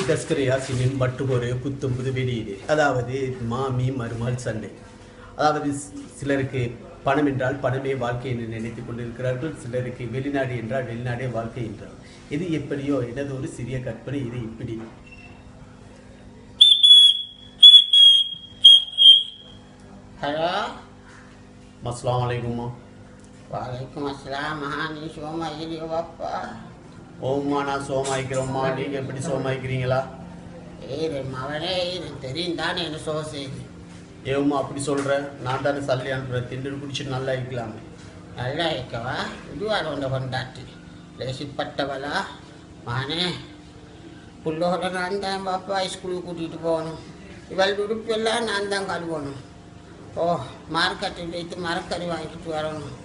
அனில் தஸ்கர் யாசினின் மற்றும் ஒரு புத்தும் புது வெளியீடு அதாவது மாமி மருமகள் சண்டை அதாவது சிலருக்கு பணம் என்றால் பணமே வாழ்க்கை என்று நினைத்துக் கொண்டிருக்கிறார்கள். சிலருக்கு வெளிநாடு என்றால் வெளிநாடே வாழ்க்கை என்றார். இது எப்படியோ எனது ஒரு சிறிய கற்பனை இது இப்படி. ஹலோ? அஸ்ஸலாமு அலைக்கும்மா. வலைக்கம் அஸ்லாம் மகா நீ சோமா இல்லையோ பாப்பா ஓம்மா நான் சோமாய்க்கிறோம்மா. நீங்க எப்படி சோமாய்க்கிறீங்களா? ஏய் மவனே எனக்கு தெரியும் தானே என்ன சோ செய்து. ஏம்மா அப்படி சொல்ற. நான் தானே சல்லி அனுப்புறேன். திண்டு குடிச்சிட்டு நல்லா இருக்கலாமே. நல்லா இருக்கவா? இதுவாட கொண்ட கொண்டாட்டி. லேசிப்பட்டவளா மகனே புள்ளோட நான் தான் பாப்பா ஸ்கூலுக்கு கூட்டிகிட்டு போகணும். இவள் உடுப்பெல்லாம் நான் தான் கழுவணும். ஓ மார்க்கெட்டில் வைத்து மரக்கறி வாங்கிட்டு வரணும்.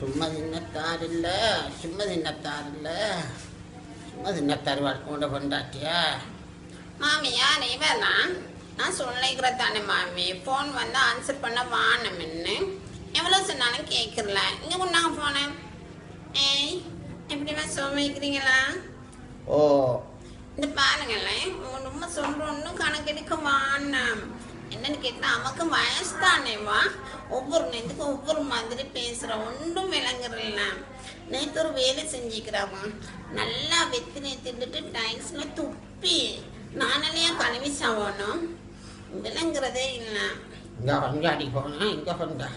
சும்மா தின்னத்தார் இல்லை சும்மா தின்னத்தார் இல்லை. சும்மா தின்னத்தார் கொண்ட கொண்டாட்டியா மாமி யார் இவனா நான் சொல்லிக்கிற தானே மாமி. ஃபோன் வந்து ஆன்சர் பண்ண வானம் என்ன எவ்வளோ சொன்னாலும் கேட்கல. இங்கே கொண்டாங்க ஃபோனு ஏய் எப்படிமா சோமிக்கிறீங்களா ஓ. இந்த பாருங்களேன் ரொம்ப சொல்கிறோன்னு கணக்கெடுக்க வானம் என்னன்னு கேட்டால் அவக்கு வயசு தானேவா ஒவ்வொரு நேரத்துக்கும் ஒவ்வொரு மாதிரி பேசுகிற ஒன்றும் விளங்குறல நேற்று ஒரு வேலை செஞ்சுக்கிறாவா. நல்லா வெத்தினை திண்டுட்டு டைல்ஸில் துப்பி. நானாலேயே கழுவி சாவணும்? விளங்குறதே இல்லை. இங்கே கொண்டாடி போனா இங்கே கொண்டா.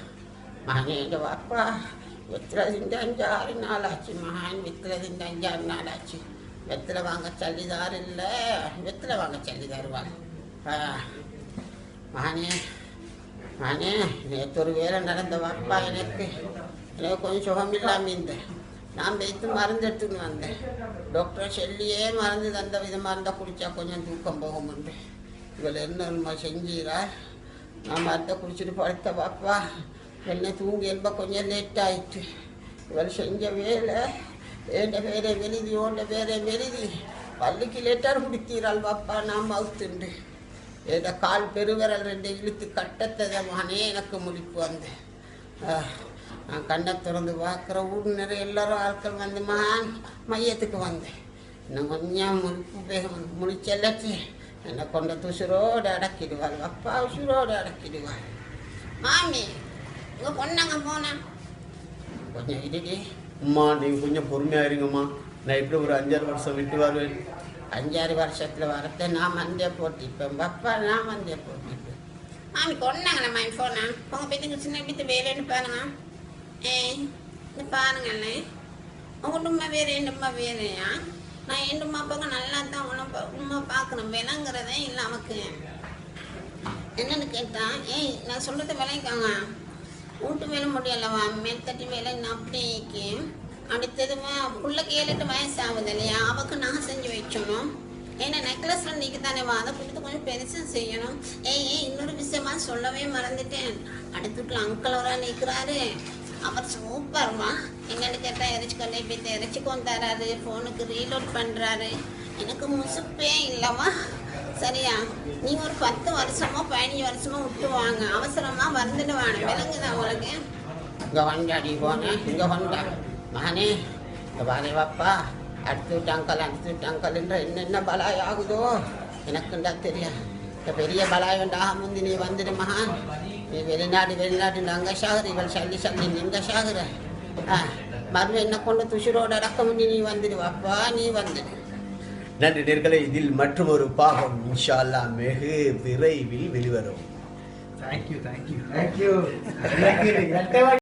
மகனே இங்கே வாப்பா. வெத்தில திண்டு அஞ்சு ஆறு நாள் ஆச்சு மகன் வெத்தில திண்டு அஞ்சு ஆறு நாள் ஆச்சு வெத்தில வாங்க சல்லிதார் இல்லை. வெத்தில வாங்க சல்லிதார் வாங்க ஆ, மகனே மகனே நேற்று ஒரு வேலை நடந்த வாப்பா எனக்கு. எனக்கு கொஞ்சம் சுகம் இல்லாமல் இருந்தேன் நான் வைத்து மருந்து எடுத்துன்னு வந்தேன். டாக்டர் சொல்லியே மருந்து தந்த விதமாக இருந்தால் குடித்தா கொஞ்சம் தூக்கம் போகும்ண்டு இவள் என்ன செஞ்சீரா? நான் மருந்தை குடிச்சிட்டு படுத்த பாப்பா என்ன தூங்கி எழுப்ப கொஞ்சம் லேட் ஆயிட்டு. இவள் செஞ்ச வேலை ஏண்ட வேற வெளிதி ஓண்ட வேற வெளிதி பள்ளிக்கு லேட்டாக குடித்தீராள் பாப்பா நான் மவுத்துண்டு. இந்த கால் பெருவிரல் ரெண்டு இழுத்து கட்டத்தத மகனே எனக்கு முழிப்பு வந்தேன் நான் கண்ணை திறந்து பார்க்குற ஊர் நிறைய எல்லாரும் ஆட்கள் வந்து மகான் மையத்துக்கு வந்தேன் இன்னும் கொஞ்சம் முழிப்பு வேகம் முழிச்செல்லாச்சு என்னை கொண்ட துசுரோடு அடக்கிடுவாள். அப்பா உசுரோடு அடக்கிடுவாள். மாமி உங்கள் பொண்ணங்க போனேன் கொஞ்சம் இடிடி அம்மா நீங்கள் கொஞ்சம் பொறுமையாக இருங்கம்மா. நான் எப்படி ஒரு அஞ்சாறு வருஷம் விட்டு வருவேன். அஞ்சாறு வருஷத்தில் வரத்தை நான் மந்திய போட்டிப்பேன். பப்பா நான் மந்திய போட்டிப்பேன். மாமி கொண்டாங்களே மாமி ஃபோனை உங்கள் பேத்துக்கு சின்ன எப்படி வேலைன்னு பாருங்க. ஏய் இந்த பாருங்களே உண்மை வேறு என் உண்மை வேறையா? நான் என் உமா பார்க்க நல்லா தான் உன்னை உண்மை பார்க்கணும். விலங்குறதே இல்லை நமக்கு. என்னன்னு கேட்டா ஏய் நான் சொல்கிறத விளைக்காங்க வீட்டு வேலை முடியலவா? மேல்தட்டி வேலை நான் அப்படிக்கு அடுத்ததுமா பிள்ளைக்கு ஏழு எட்டு வயசு ஆகுது இல்லையா அவக்கு நான் செஞ்சு வைக்கணும். ஏன்னா நெக்லஸ்ல நீக்கு தானே வா. அதை கொடுத்து கொஞ்சம் பெருசாக செய்யணும். ஏய் ஏன் இன்னொரு விஷயமா சொல்லவே மறந்துட்டேன். அடுத்த அங்கிள் வரா நிற்கிறாரு அவர் சூப்பர்மா என்னன்னு கேட்டால் இறைச்சி கல்லை போய் இறைச்சி கொண்டு தராரு. ஃபோனுக்கு ரீலோட் பண்ணுறாரு எனக்கு முசுப்பே இல்லைம்மா. சரியா? நீ ஒரு பத்து வருஷமோ பதினஞ்சு வருஷமோ விட்டு வாங்க. அவசரமா வந்துட்டு வாங்க. விளங்குதா உங்களுக்கு? இங்கே வந்தாடி போனேன் இங்கே வந்தா மகனே பாலே வாப்பா அடுத்து விட்டு அங்கல் அடுத்து விட்டு அங்கல்ன்ற என்னென்ன பலாய் ஆகுதோ எனக்குண்டா தெரியும் இந்த பெரிய பலாய் வேண்டாக முந்தி நீ வந்துடு மகான் நீ வெளிநாடு வெளிநாடு அங்கே சாகுற இவள் சல்லி சல்லி நீங்க சாகுற ஆ மறுபடியும் என்ன கொண்டு துசுரோட அடக்க முந்தி நீ வந்துடு வாப்பா நீ வந்துடு நன்றி நேர்களே இதில் மற்றும் ஒரு பாகம் இன்ஷா அல்லாஹ் வெகு விரைவில் வெளிவரும் Thank you, thank you. Thank you.